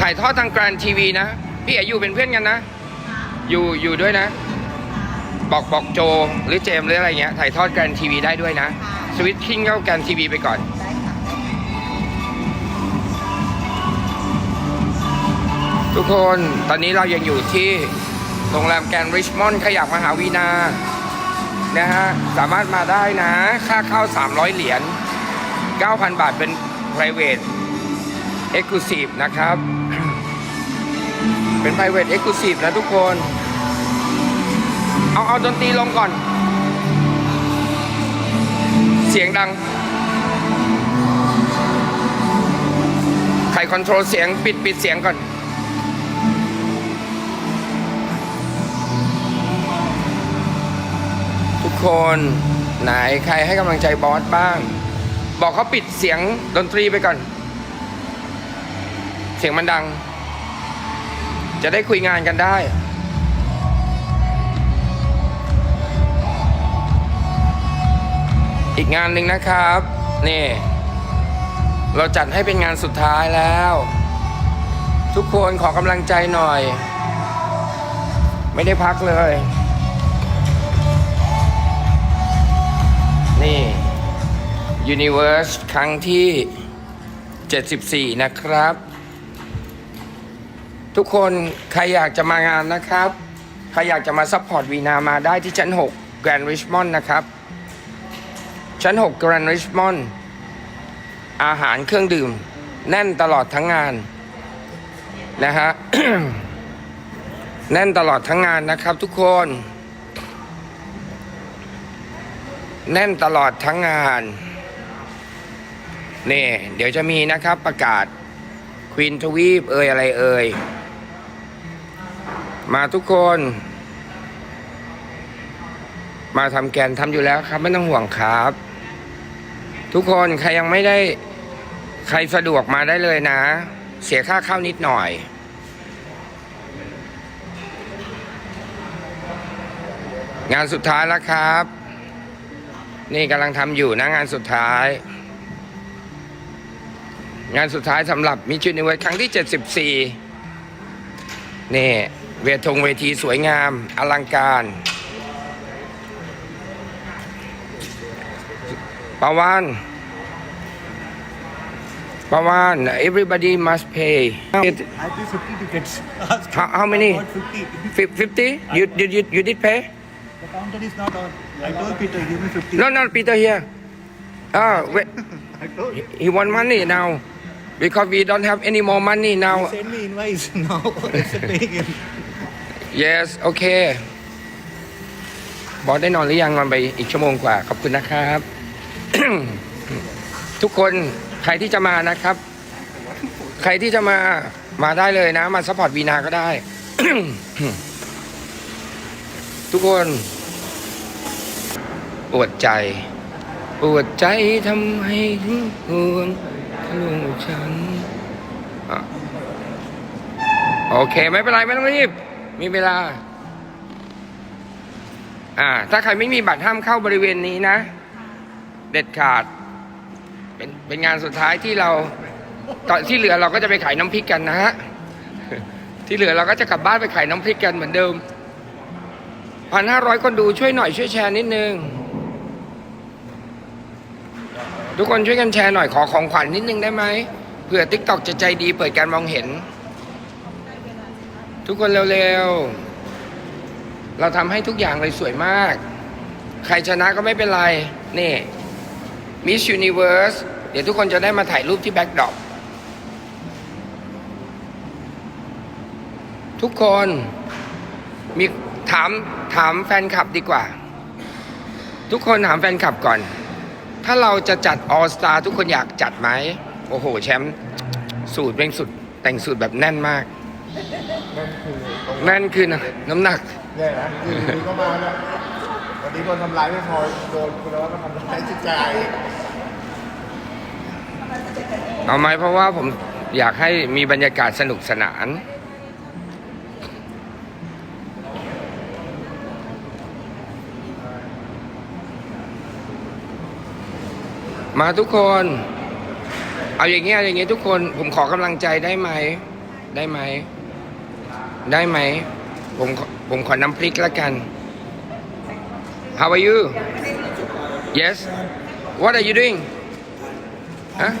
ถ่ายทอดทางแกรนทีวีนะ พี่เอ๋อยู่เป็นเพื่อนกันนะ อยู่อยู่ด้วยนะ บอกบอกโจหรือเจมหรืออะไรเงี้ย ถ่ายทอดแกรนทีวีได้ด้วยนะ สวิตชิ่งเข้าแกรนทีวีไปก่อน ทุกคนตอนนี้เรายังอยู่ที่โรงแรมแกรนริชมอนด์ขยับมหาวีนานะฮะ สามารถมาได้นะ ค่าเข้า 300 เหรียญ 9,000 บาทเป็น private exclusive นะครับ เป็น private exclusive นะทุกคน เอาเอาดนตรีลงก่อน เสียงดัง ใครคอนโทรลเสียงปิดปิดเสียงก่อน ทุกคนไหนใครให้กำลังใจบอสบ้าง บอกเขาปิดเสียงดนตรีไปก่อน เสียงมันดัง จะได้คุยงานกันได้ อีกงานหนึ่งนะครับ นี่ เราจัดให้เป็นงานสุดท้ายแล้ว ทุกคนขอกำลังใจหน่อย ไม่ได้พักเลย นี่ Universe ครั้งที่ 74 นะครับ ทุกคนใครอยากจะมางานนะครับ ใครอยากจะมาซัพพอร์ตวีนามาได้ที่ชั้น 6 Grand Richmond นะครับ ชั้น 6 Grand Richmond อาหารเครื่องดื่ม แน่นตลอดทั้งงานนะฮะแน่นตลอดทั้งงานนะครับ ทุกคน แน่นตลอดทั้งงานนี่เดี๋ยวจะมีนะครับประกาศควีนทวีปเอ่ยอะไรเอ่ย มาทุกคน มาทำแกนทำอยู่แล้วครับ ไม่ต้องห่วงครับ ทุกคนใครยังไม่ได้ ใครสะดวกมาได้เลยนะ เสียค่าเข้านิดหน่อยงานสุดท้ายแล้วครับ นี่กำลังทำอยู่นะงานสุดท้าย งานสุดท้ายสำหรับมิจูนิเวิร์ครั้งที่ 74 นี่ เวทงเวทีสวยงาม อลังการปาวานปาวาน everybody must pay I did 50 tickets. Ask how, how many about 50. Fif- 50 you, you, you, you did pay The counter is not on. I told Peter, give me 50. no no Peter here oh wait I told he, he want money now because we don't have any more money now He send me invoice now. Yes โอเค บอสได้นอนหรือยังนอนไปอีกชั่วโมงกว่า ขอบคุณนะครับ ทุกคนใครที่จะมานะครับ ใครที่จะมามาได้เลยนะ มาซัพพอร์ตวีนาก็ได้ ทุกคนปวดใจปวดใจทำให้ถึงห่วงทะลวงฉันอโอเค ไม่เป็นไร ไม่ต้องรีบ มีเวลา อ่า ถ้าใครไม่มีบัตรห้ามเข้าบริเวณนี้นะ เด็ดขาด เป็นเป็นงานสุดท้ายที่เราตอนที่เหลือเราก็จะไปขายน้ำพริกกันนะฮะ ที่เหลือเราก็จะกลับบ้านไปขายน้ำพริกกันเหมือนเดิมพันห้าร้อยคนดูช่วยหน่อยช่วยแชร์นิดนึง ทุกคนช่วยกันแชร์หน่อยขอของขวัญนิดนึงได้ไหมเผื่อติ๊กตอกจะใจดีเปิดการมองเห็น ทุกคนเร็วๆ เราทำให้ทุกอย่างเลยสวยมาก ใครชนะก็ไม่เป็นไร นี่ Miss Universe เดี๋ยวทุกคนจะได้มาถ่ายรูปที่แบ็กดรอปทุกคนมีถามถามแฟนคลับดีกว่า ทุกคนถามแฟนคลับก่อน ถ้าเราจะจัดออสตาทุกคนอยากจัดไหม โอ้โห แชมป์สูตรเป็นสุด แต่งสูตรแบบแน่นมาก แน่นคือนะน้ำหนัก เนี่ยนะอยู่ดีๆก็มาเนี่ยวันนี้โดนทำร้ายไม่พอโดนคุณแล้วก็ทำร้ายจิตใจเอาไหมเพราะว่าผมอยากให้มีบรรยากาศสนุกสนาน มาทุกคน เอาอย่างเงี้ยเอาอย่างเงี้ยทุกคนผมขอกำลังใจได้ไหม ได้ไหม ได้ไหม ผมขอผมขอน้ำพริกแล้วกัน How are you Yes What are you doing huh?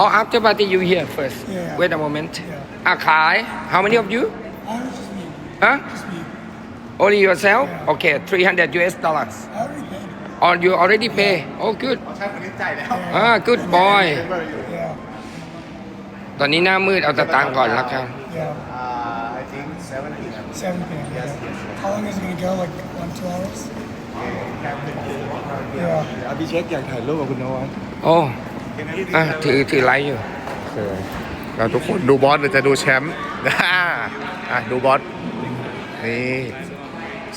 Oh after party you here first Yeah. Wait a moment อะขาย How many of you I was just me. Huh Just me. Only yourself Okay 300 US dollars I already paid. Or you already pay Oh good ใช่คนนี้ใจแล้วอ่า good boy Yeah. ตอนนี้หน้ามืดเอาแต่ตังค์ก่อนละกัน Yeah. อ่า I think 70 7 p.m. Yeah. How long is it gonna go? Like one, two hours? Yeah. อภิเช็คอยากถ่ายรูปกับคุณนวัดโอ้อะถือถือไลฟ์อยู่เราทุกคนดูบอสหรือจะดูแชมป์อะดูบอส นี่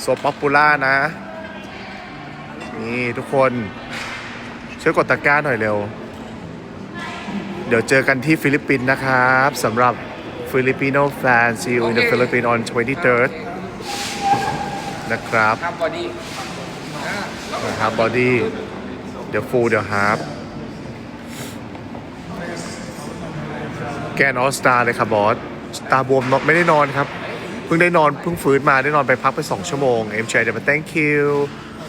โซป๊อปปูล่านะ นี่ทุกคน ช่วยกดตะกร้าหน่อยเร็ว เดี๋ยวเจอกันที่ฟิลิปปินส์นะครับสำหรับ ฟิลิปปิโนแฟน see you in the Philippines on 23rd นะครับครับบอดี้นะครับบอดี้เดี๋ยวฟูเดี๋ยวฮาร์ปแกนออสตาเลยครับบอสตาบวมนอนไม่ได้นอนครับ เพิ่งได้นอนเพิ่งฟื้นมาได้นอนไปพักไป 2 ชั่วโมงเอ็มชเดี๋ยวมา thank you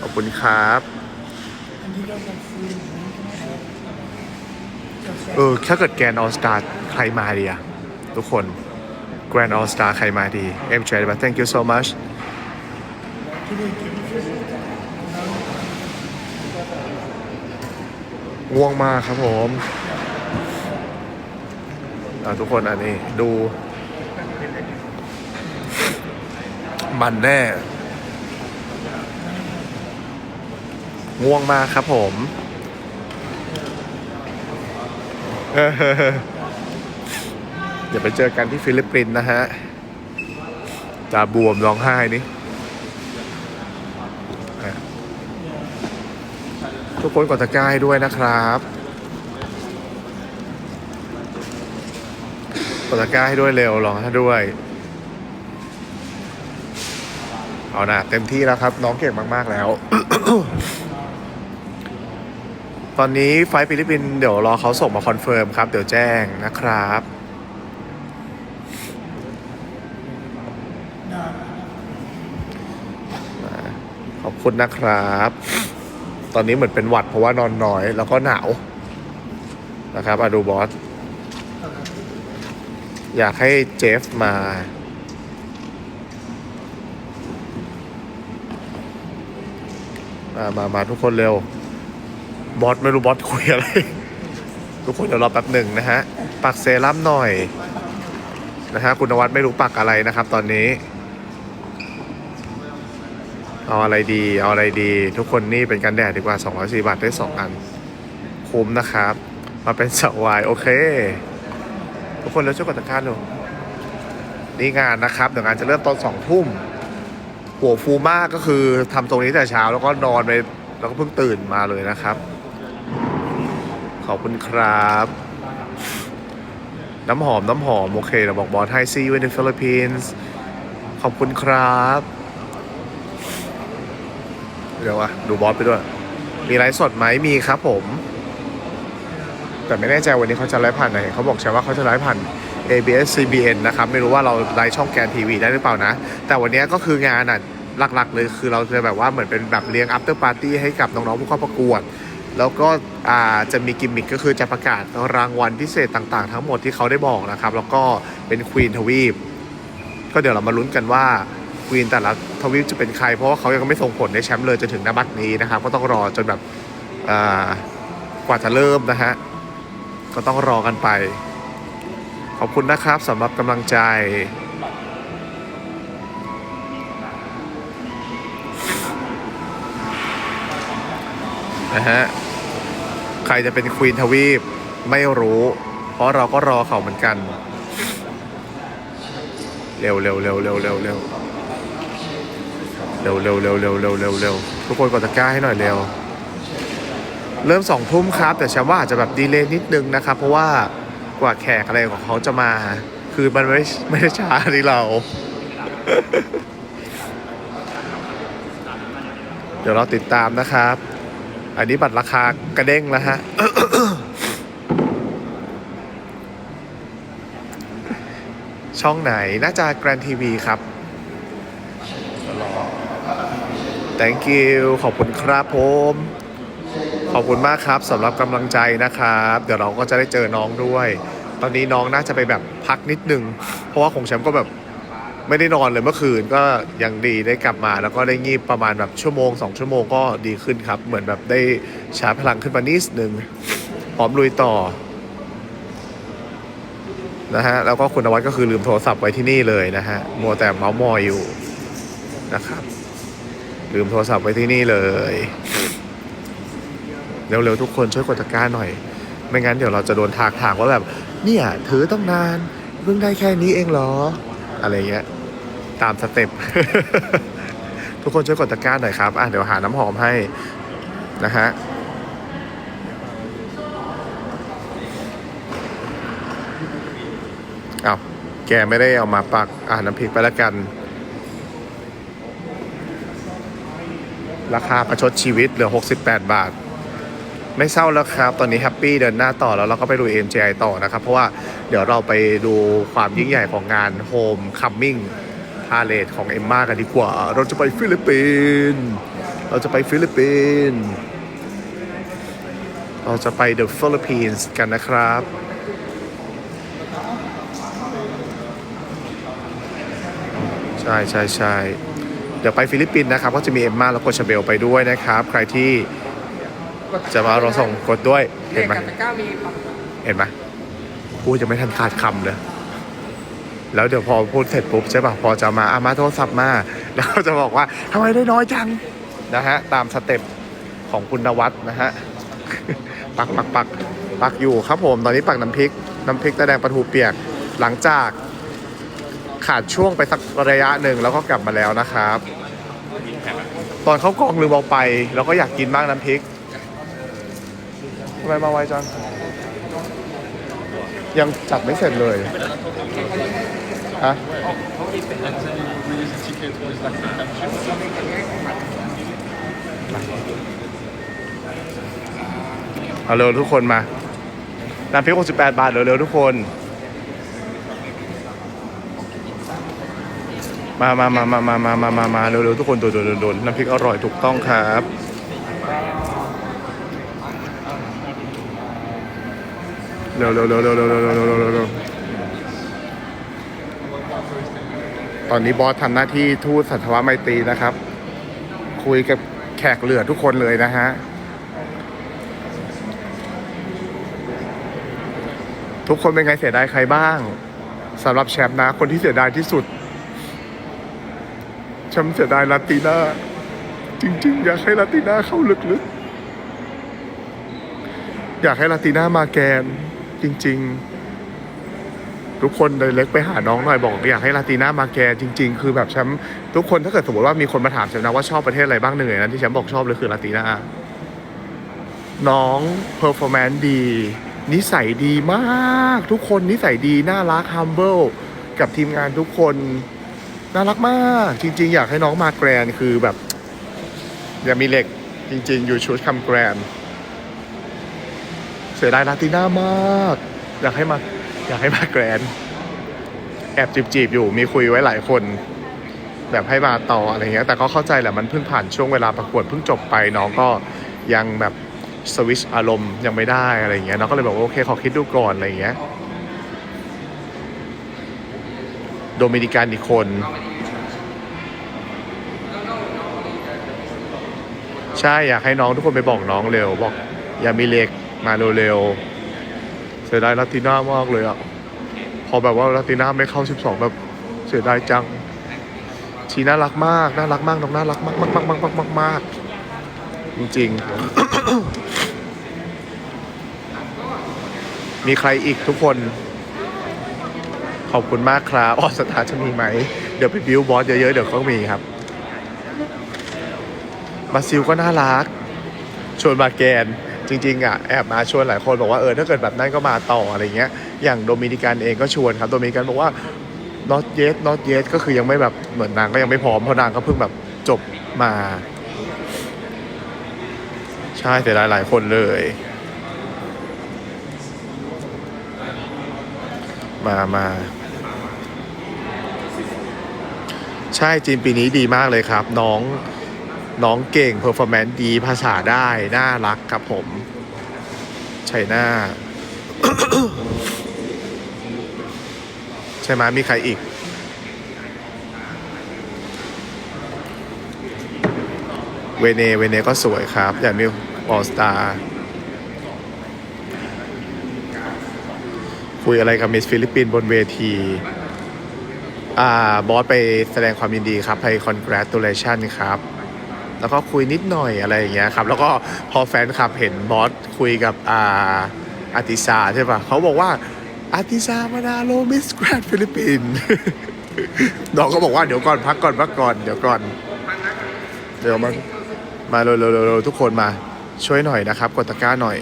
ขอบคุณครับ And you guys like food and drink? เออถ้าเกิดแกนออสตาใครมาดีอะ ทุกคนแกรนออสตาใครมาดีเอ็มชเดี๋ยวมา thank you so much ง่วงมากครับผมทุกคนอันนี้ดู มันแน่ ง่วงมากครับผม เออ เดี๋ยวไปเจอกันที่ฟิลิปปินส์นะฮะตาบวมร้องไห้นี่ทุกคนกดตะกร้าให้ด้วยนะครับกดตะกร้าให้ด้วยเร็วร้องให้ด้วย เอานะเต็มที่แล้วครับ น้องเก่งมาก ๆ แล้ว ตอนนี้ไฟฟิลิปปินส์เดี๋ยวรอเขาส่งมาคอนเฟิร์มครับ เดี๋ยวแจ้งนะครับ No. ขอบ คุณนะครับ ตอนนี้เหมือนเป็นหวัดเพราะว่านอนน้อยแล้วก็หนาวนะครับอะดูบอส อยากให้เจฟมา มามามาทุกคนเร็ว บอสไม่รู้บอสคุยอะไร ทุกคนเดี๋ยวรอแป๊บหนึ่งนะฮะ ปักเซรั่มหน่อยนะฮะ คุณนวัดไม่รู้ปักอะไรนะครับตอนนี้ เอาอะไรดี เอาอะไรดี ทุกคนนี่เป็นกันแดดดีกว่า204บาทได้ 2 อัน คุ้มนะครับ มาเป็นสวายโอเค ทุกคนแล้วช่วยกดตะกร้าดูนี่งานนะครับ เดี๋ยวงานจะเริ่มตอนสองทุ่ม หัวฟูมากก็คือทำตรงนี้แต่เช้าแล้วก็นอนไป แล้วก็เพิ่งตื่นมาเลยนะครับ ขอบคุณครับ น้ำหอมน้ำหอม โอเคเดี๋ยวบอกบอสให้ see you in the Philippines ขอบคุณครับ เดี๋ยวอะดูบอสไปด้วย มีไลฟ์สดไหมมีครับผม แต่ไม่แน่ใจวันนี้เขาจะไลฟ์ผ่านไหนเขาบอกใช่ว่าเขาจะไลฟ์ผ่าน ABS CBN นะครับ ไม่รู้ว่าเราไลฟ์ช่องแกนทีวีได้หรือเปล่านะ แต่วันนี้ก็คืองานอะหลักๆ เลยคือเราจะแบบว่าเหมือนเป็นแบบเลี้ยง after party ให้กับน้องๆผู้เข้าประกวด แล้วก็อ่าจะมีกิมมิคก็คือจะประกาศรางวัลพิเศษต่างๆ ทั้งหมดที่เขาได้บอกนะครับ แล้วก็เป็นควีนทวีปก็เดี๋ยวเรามาลุ้นกันว่า ควีนแต่ละทวีปจะเป็นใคร เพราะว่าเขายังไม่ส่งผลในแชมป์เลยจนถึงนบัดนี้นะครับ ก็ต้องรอจนแบบกว่าจะเริ่มนะฮะ ก็ต้องรอกันไป ขอบคุณนะครับสำหรับกำลังใจ นะฮะ ใครจะเป็นควีนทวีปไม่รู้ เพราะเราก็รอเขาเหมือนกัน เร็วเร็วเร็วเร็วเร็วเร็ว เร็วเร็วเร็วเร็วเร็วเร็วเร็วทุกคนกดตะกร้าให้หน่อยเร็ว เริ่มสองทุ่มครับ แต่แชมป์ว่าอาจจะแบบดีเลย์นิดนึงนะครับ เพราะว่ากว่าแขกอะไรของเขาจะมา คือมันไม่ไม่ได้ช้าที่เรา เดี๋ยวเราติดตามนะครับ อันนี้บัตรราคากระเด้งแล้วฮะช่องไหนน่าจะแกรนทีวีครับ thank you ขอบคุณครับผม ขอบคุณมากครับสำหรับกำลังใจนะครับ เดี๋ยวเราก็จะได้เจอน้องด้วย ตอนนี้น้องน่าจะไปแบบพักนิดนึง เพราะว่าของแชมป์ก็แบบไม่ได้นอนเลยเมื่อคืนก็ยังดีได้กลับมา แล้วก็ได้งีบประมาณแบบชั่วโมงสองชั่วโมงก็ดีขึ้นครับ เหมือนแบบได้ชาร์จพลังขึ้นมานิดนึงพร้อมลุยต่อนะฮะแล้วก็คุณนวัดก็คือลืมโทรศัพท์ไว้ที่นี่เลยนะฮะมัวแต่เมาส์มอยอยู่นะครับ ลืมโทรศัพท์ไว้ที่นี่เลย เร็วๆทุกคนช่วยกดตะกร้าหน่อย ไม่งั้นเดี๋ยวเราจะโดนทากถางว่าแบบ เนี่ยถือต้องนานเพิ่งได้แค่นี้เองเหรอ อะไรเงี้ยตามสเต็ปทุกคนช่วยกดตะกร้าหน่อยครับอะเดี๋ยวหาน้ำหอมให้นะฮะอา้าแกไม่ได้เอามาปักอ่าน้ำพริกไปแล้วกัน ราคาประชดชีวิตเหลือ 68 บาท ไม่เศร้าแล้วครับ ตอนนี้แฮปปี้เดินหน้าต่อแล้วเราก็ไปดู MGI ต่อนะครับ เพราะว่าเดี๋ยวเราไปดูความยิ่งใหญ่ของงาน Home Coming พาเลทของเอมมากันดีกว่า เราจะไปฟิลิปปินส์เราจะไปฟิลิปปินส์เราจะไป The Philippines กันนะครับใช่ใช่ใช่ เดี๋ยวไปฟิลิปปินส์นะครับ ก็จะมีเอมมาแล้วก็ชาเบลไปด้วยนะครับ ใครที่จะมาเราส่งกดด้วยเลเห็นขไหมกับตะกร้ามีปะเห็นไหมพูดจะไม่ทันขาดคำเลยแล้วเดี๋ยวพอพูดเสร็จปุ๊บใช่ป่ะพอจะมาอามาโทรศัพท์มา แล้วก็จะบอกว่าทำไมได้น้อยจังนะฮะตามสเต็ปของคุณนวัดนะฮะปักปักปักปักอยู่ครับผม ตอนนี้ปักน้ำพริก น้ำพริกตะแดงปลาทูเปียกหลังจาก ขาดช่วงไปสักระยะหนึ่งแล้วก็กลับมาแล้วนะครับ ตอนเขากองลืมเอาไป แล้วก็อยากกินมากน้ำพริกทำไมมาไวจัง ยังจัดไม่เสร็จเลยฮะเอาเร็วทุกคนมาน้ำพริก68 บาทเร็วๆทุกคน มามามามามามามามามาเร็วๆทุกคนโดนโดนโดนน้ำพริกอร่อยถูกต้องครับเร็วเร็วเร็วเร็วเร็วเร็วเร็วเร็วเร็วตอนนี้บอสทำหน้าที่ทูตสัตวไมตรีนะครับ คุยกับแขกเหลือทุกคนเลยนะฮะทุกคนเป็นไงเสียดายใครบ้างสำหรับแชมป์นะ คนที่เสียดายที่สุด ชมป์เสียดายลาติน่าจริง ๆ อยากให้ลาติน่าเข้าลึกๆ อยากให้ลาติน่ามาแกน จริง ๆ ทุกคนเลยเล็กไปหาน้องหน่อยบอกอยากให้ลาติน่ามาแกนจริง ๆ คือแบบแชมป์ทุกคนถ้าเกิดสมมติว่ามีคนมาถามแชมป์นะว่าชอบประเทศอะไรบ้างหนึ่งนนั้นที่แชมป์บอกชอบเลยคือลาติน่าน้องเพอร์ฟอร์แมนซ์ดีนิสัยดีมาก ทุกคนนิสัยดี น่ารัก humble กับทีมงานทุกคน น่ารักมากจริง ๆ อยากให้น้องมาแกรนคือแบบ อย่ามีเหล็กจริง ๆ อยู่ชุดคำแกรนเสียดายลาติน่ามาก อยากให้มาอยากให้มาแกรนแอบจีบๆอยู่มีคุยไว้หลายคน แบบให้มาต่ออะไรเงี้ย แต่ก็เข้าใจแหละมันเพิ่งผ่านช่วงเวลาประกวดเพิ่งจบไปน้องก็ยังแบบสวิชอารมณ์ยังไม่ได้อะไรเงี้ยน้องก็เลยบอกว่าโอเคขอคิดดูก่อนอะไรเงี้ย โดมินิกันอีกคน ใช่อยากให้น้องทุกคนไปบอกน้องเร็ว บอกอย่ามีเล็กมาเร็วๆเสียดายลาติน่ามากเลยอะ พอแบบว่าลาติน่าไม่เข้า 12 แบบเสียดายจัง ชีน่ารักมากน่ารักมากน้องน่ารักมากมากมากมากมากมากมากจริงๆ มีใครอีกทุกคน ขอบคุณมากครับออสตาจะมีไหม เดี๋ยวไปบิวบอสเยอะๆ เดี๋ยวเขามีครับบราซิลก็น่ารัก ชวนมาแกน จริง ๆ อะ แอบมาชวนหลายคนบอกว่าเออถ้าเกิดแบบนั้นก็มาต่ออะไรเงี้ย อย่างโดมินิกันเองก็ชวนครับ โดมินิกันบอกว่า not yet not yet ก็คือยังไม่แบบเหมือนนางก็ยังไม่พร้อมเพราะนางก็เพิ่งแบบจบมา ใช่แต่หลายหลายๆคนเลยมา มา ใช่จีนปีนี้ดีมากเลยครับ น้องน้องเก่งเพอร์ฟอร์แมนซ์ดีภาษาได้ น่ารักครับผมชัยนาใช่ไหมมีใครอีก เวเนเวเนก็สวยครับอยามีออสตาคุยอะไรกับมิสฟิลิปปินส์บนเวที บอสไปแสดงความยินดีครับไป congratulation ครับ แล้วก็คุยนิดหน่อยอะไรอย่างเงี้ยครับ แล้วก็พอแฟนคลับเห็นบอสคุยกับอาอาติซาใช่ปะเขาบอกว่าอาติซามานาโลมิสแกรนฟิลิปปินน้องก็บอกว่าเดี๋ยวก่อนพักก่อนพักก่อนเดี๋ยวก่อน เดี๋ยวมามาเร็วๆทุกคนมาช่วยหน่อยนะครับ กดตะกร้าหน่อย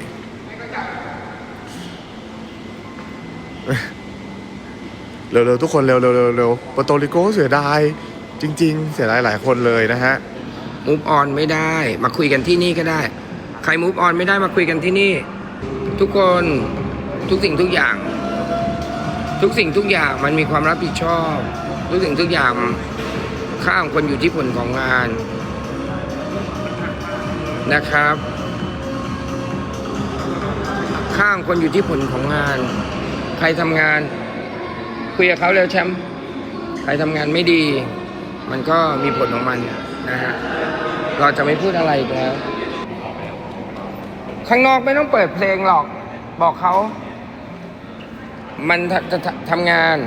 เร็วๆทุกคนเร็วๆเร็วๆปโตริโกเสียดายจริง ๆ เสียดายหลายคนเลยนะฮะมูฟออนไม่ได้มาคุยกันที่นี่ก็ได้ ใครมูฟออนไม่ได้มาคุยกันที่นี่ ทุกคนทุกสิ่งทุกอย่าง ทุกสิ่งทุกอย่างมันมีความรับผิดชอบ ทุกสิ่งทุกอย่างข้ามคนอยู่ที่ผลของงานนะครับข้างคนอยู่ที่ผลของงาน ใครทำงาน คุยกับเขาเร็วแชมป์ใครทำงานไม่ดี มันก็มีผลของมันนะฮะเราจะไม่พูดอะไรอีกแล้ว ข้างนอกไม่ต้องเปิดเพลงหรอก บอกเขา มันทจะทำทำงาน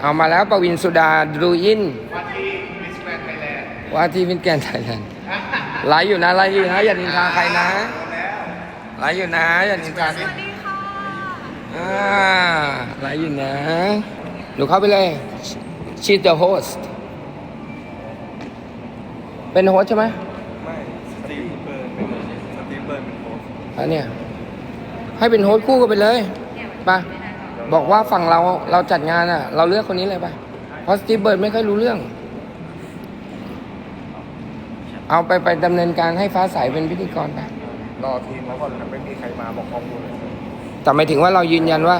เอามาแล้วปวินสุดาดูยินว่าที่มิสแกรนด์ไทยแลนด์ไลฟ์อยู่นะไลฟ์อยู่นะอย่านินทาใครนะไลฟ์อยู่นะอย่านินทาสวัสดีค่ะอ่าไลฟ์อยู่นะ หนูเข้าไปเลย she's the host เป็นโฮสต์ใช่ไหมไม่สตีฟเบิร์นเป็นสตีฟเบิร์นเป็นโค้ชอันเนี้ยให้เป็นโฮสต์คู่กันไปเลยไปะบอกว่าฝั่งเราเราจัดงานอะ เราเลือกคนนี้เลยไปะเพราะสตีฟเบิร์ดไม่ค่อยรู้เรื่อง เอาไปไปดำเนินการให้ฟ้าใสเป็นพิธีกรไปรอทีมแล้วก่อนไม่มีใครมาบอกข้อมูลแต่หมายถึงว่าเรายืนยันว่า